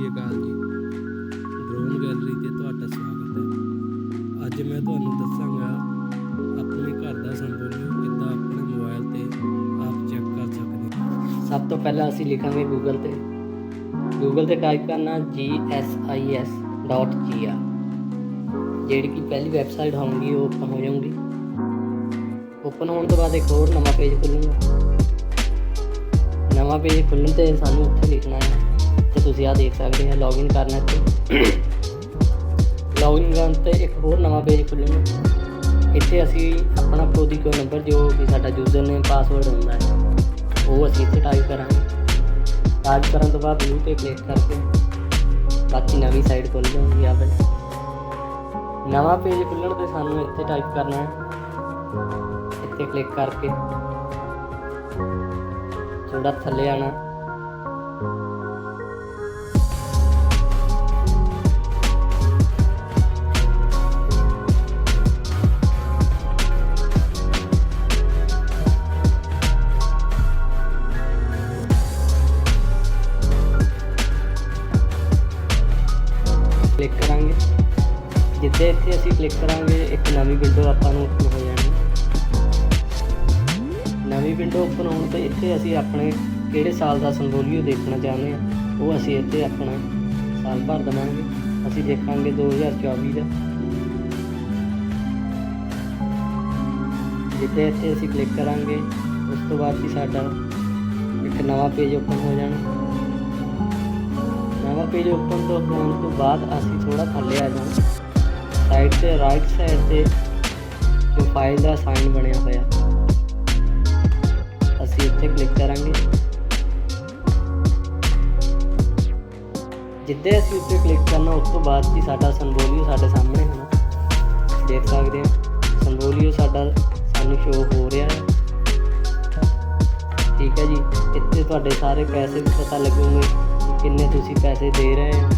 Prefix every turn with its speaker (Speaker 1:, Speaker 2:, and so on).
Speaker 1: ਸ੍ਰੀ ਅਕਾਲ ਜੀ। Drone gallery ਤੇ ਤੁਹਾਡਾ ਸਵਾਗਤ ਹੈ। ਅੱਜ ਮੈਂ ਤੁਹਾਨੂੰ ਦੱਸਾਂਗਾ ਆਪਣੇ ਘਰ ਦਾ ਸੰਬੋਲਿਓ ਕਿੱਦਾਂ ਆਪਣੇ ਮੋਬਾਈਲ ਤੇ ਆਪ ਚੈੱਕ ਕਰ ਸਕਦੇ ਹੋ।
Speaker 2: ਸਭ ਤੋਂ ਪਹਿਲਾਂ ਅਸੀਂ ਲਿਖਾਂਗੇ ਗੂਗਲ ਤੇ। ਗੂਗਲ ਤੇ ਟਾਈਪ ਕਰਨਾ gsis.gr ਜਿਹੜੀ ਕਿ ਪਹਿਲੀ ਵੈਬਸਾਈਟ ਹੋਊਗੀ, ਉਹ ਓਪਨ ਹੋ ਜਾਊਗੀ। ਓਪਨ ਹੋਣ ਤੋਂ ਬਾਅਦ ਇੱਕ ਹੋਰ ਨਵਾਂ ਪੇਜ ਖੁੱਲੂਗਾ। ਨਵਾਂ ਪੇਜ ਖੁੱਲਣ ਤੇ ਸਾਨੂੰ ਉੱਥੇ ਲਿਖਣਾ ਹੈ। ਤੁਸੀਂ ਆ ਦੇਖ ਸਕਦੇ ਹੋ ਲੌਗਇਨ ਕਰਨਾ ਇੱਥੇ ਲੌਗਇਨ ਕਰਨ ਤੇ ਇੱਕ ਹੋਰ ਨਵਾਂ ਪੇਜ ਖੁੱਲੂਗਾ ਇੱਥੇ ਅਸੀਂ ਆਪਣਾ ਪ੍ਰੋਦੀਕੋ ਨੰਬਰ ਜੋ ਕਿ ਸਾਡਾ ਯੂਜ਼ਰ ਨੇਮ ਪਾਸਵਰਡ ਹੁੰਦਾ ਹੈ, ਉਹ ਅਸੀਂ ਇੱਥੇ ਟਾਈਪ ਕਰਾਂਗੇ। ਟਾਈਪ ਕਰਨ ਤੋਂ ਬਾਅਦ ਨਿਊ ਤੇ ਕਲਿੱਕ ਕਰਕੇ ਬਾਕੀ ਨਵੀਂ ਸਾਈਟ ਖੁੱਲ ਜਾਊਗੀ ਆ ਬਈ ਨਵਾਂ ਪੇਜ ਖੁੱਲਣ ਤੇ ਸਾਨੂੰ ਇੱਥੇ ਟਾਈਪ ਕਰਨਾ ਹੈ। ਇੱਥੇ ਕਲਿੱਕ ਕਰਕੇ ਥੋੜਾ ਥੱਲੇ ਆਣਾ ਕਲਿੱਕ ਕਰਾਂਗੇ। ਜਿੱਥੇ ਇੱਥੇ ਅਸੀਂ ਕਲਿੱਕ ਕਰਾਂਗੇ, ਇੱਕ ਨਵੀਂ ਵਿੰਡੋ ਆਪਾਂ ਨੂੰ ਓਪਨ ਹੋ ਜਾਣੀ। ਨਵੀਂ ਵਿੰਡੋ ਓਪਨ ਹੋਣ ਤੇ ਇੱਥੇ ਅਸੀਂ ਆਪਣੇ ਕਿਹੜੇ ਸਾਲ ਦਾ ਸੰਗੋਲੀਓ ਦੇਖਣਾ ਚਾਹੁੰਦੇ ਹਾਂ, ਉਹ ਅਸੀਂ ਇੱਥੇ ਆਪਣਾ ਸਾਲ ਭਰ ਦਵਾਂਗੇ। ਅਸੀਂ ਦੇਖਾਂਗੇ 2024 ਦਾ। ਜਿੱਥੇ ਇੱਥੇ ਅਸੀਂ ਕਲਿੱਕ ਕਰਾਂਗੇ, ਉਸ ਤੋਂ ਬਾਅਦ ਹੀ ਸਾਡਾ ਇੱਕ ਨਵਾਂ ਪੇਜ ਓਪਨ ਹੋ ਜਾਣਾ। ਨਵਾਂ ਪੇਜ ਓਪਨ ਤੋਂ ਹੋਣ ਤੋਂ ਬਾਅਦ ਅਸੀਂ ਥੋੜਾ ਥੱਲੇ ਆ ਜਾਣਾ ਸਾਈਡ ਤੇ ਰਾਈਟ ਸਾਈਡ ਤੇ ਜੋ ਫਾਈਲ ਦਾ ਸਾਈਨ ਬਣਿਆ ਹੋਇਆ। ਅਸੀਂ ਇੱਥੇ ਕਲਿੱਕ ਕਰਾਂਗੇ। ਜਿੱਦੇ ਅਸੀਂ ਉੱਤੇ ਕਲਿੱਕ ਕਰਨਾ, ਉਸ ਤੋਂ ਬਾਅਦ ਹੀ ਸਾਡਾ ਸੰਬੋਲੀਓ ਸਾਡੇ ਸਾਹਮਣੇ ਹੋਣਾ। ਦੇਖ ਸਕਦੇ ਹਾਂ ਸੰਬੋਲੀਓ ਸਾਡਾ ਸਾਨੂੰ ਸ਼ੋ ਹੋ ਰਿਹਾ ਹੈ। ਠੀਕ ਹੈ ਜੀ, ਇੱਥੇ ਤੁਹਾਡੇ ਸਾਰੇ ਪੈਸੇ ਵੀ ਪਤਾ ਲੱਗਣਗੇ ਕਿੰਨੇ ਤੁਸੀਂ ਪੈਸੇ ਦੇ ਰਹੇ ਹੋ?